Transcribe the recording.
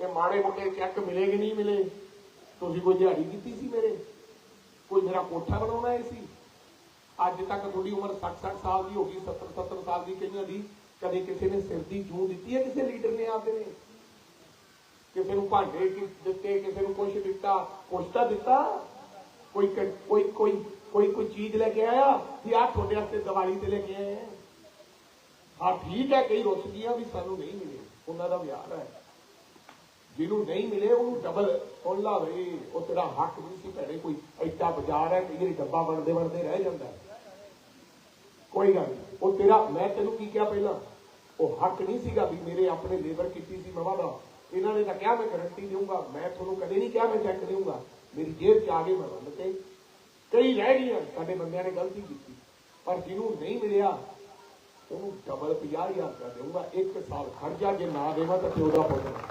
ਤੇ ਮਾੜੇ ਮੋਟੇ ਚੈੱਕ ਮਿਲੇ ਕਿ ਨਹੀਂ ਮਿਲੇ? ਤੁਸੀਂ ਕੋਈ ਦਿਹਾੜੀ ਕੀਤੀ ਸੀ ਮੇਰੇ? ਕੋਈ ਮੇਰਾ ਕੋਠਾ ਬਣਾਉਣਾ ਸੀ? ਅੱਜ ਤੱਕ ਤੁਹਾਡੀ ਉਮਰ 60 60 ਸਾਲ ਦੀ ਹੋ ਗਈ 70 70 ਸਾਲ ਦੀ ਕਈਆਂ ਦੀ। ਕਦੇ ਕਿਸੇ ਨੇ ਸਿਰ ਦੀ ਜੂੰ ਦਿੱਤੀ ਹੈ ਕਿਸੇ ਲੀਡਰ ਨੇ ਆਪਦੇ ਨੇ ਕਿਸੇ ਨੂੰ ਭਾਂਡੇ ਦਿੱਤੇ, ਕਿਸੇ ਨੂੰ ਕੁਛ ਦਿੱਤਾ, ਕੁਛ ਤਾਂ ਦਿੱਤਾ? ਕੋਈ ਕੋਈ ਕੋਈ ਕੋਈ ਕੋਈ ਚੀਜ਼ ਲੈ ਕੇ ਆਇਆ ਕਿ ਆ ਤੁਹਾਡੇ ਵਾਸਤੇ ਦੀਵਾਲੀ ਤੇ ਲੈ ਕੇ ਆਏ ਆ ਹਾਂ, ਠੀਕ ਹੈ, ਕਈ ਰੁੱਸ ਗਈਆਂ ਵੀ ਸਾਨੂੰ ਨਹੀਂ ਮਿਲੇ। ਉਹਨਾਂ ਦਾ ਵਿਆਹ ਹੈ। ਜਿਹਨੂੰ ਨਹੀਂ ਮਿਲੇ, ਉਹਨੂੰ ਡਬਲ ਸੁਣ ਲਾ ਵੇ ਉਹ ਤੇਰਾ ਹੱਕ ਨਹੀਂ ਸੀ ਭੈਣੇ ਕੋਈ। ਐਡਾ ਬਾਜ਼ਾਰ ਹੈ ਕਈ ਡੱਬਾ ਬਣਦੇ ਬਣਦੇ ਰਹਿ ਜਾਂਦਾ ਕੋਈ ਗੱਲ ਨਹੀਂ। ਉਹ ਤੇਰਾ, ਮੈਂ ਤੈਨੂੰ ਕੀ ਕਿਹਾ ਪਹਿਲਾਂ? ਉਹ ਹੱਕ ਨਹੀਂ ਸੀਗਾ ਵੀ ਮੇਰੇ ਆਪਣੇ ਲੇਬਰ ਕੀਤੀ ਸੀ ਮਵਾ ਦਾ। ਇਹਨਾਂ ਨੇ ਤਾਂ ਕਿਹਾ, ਮੈਂ ਗਾਰੰਟੀ ਦੇਊਂਗਾ। ਮੈਂ ਤੁਹਾਨੂੰ ਕਦੇ ਨਹੀਂ ਕਿਹਾ, ਮੈਂ ਚੈੱਕ ਦੇਊਂਗਾ। ਮੇਰੀ ਜੇਬ 'ਚ ਆ ਗਏ ਮੈਂ ਵੰਡ ਕੇ ਕਈ ਰਹਿ ਗਈਆਂ। ਸਾਡੇ ਬੰਦਿਆਂ ਨੇ ਗਲਤੀ ਕੀਤੀ। ਪਰ ਜਿਹਨੂੰ ਨਹੀਂ ਮਿਲਿਆ, ਉਹਨੂੰ ਡਬਲ 50000 ਰੁਪਇਆ ਦੇਊਂਗਾ। ਇੱਕ ਸਾਲ ਖਰਚਾ, ਜੇ ਨਾ ਦੇਵਾਂ ਤਾਂ ਪਿਓ ਦਾ ਪੁੱਤ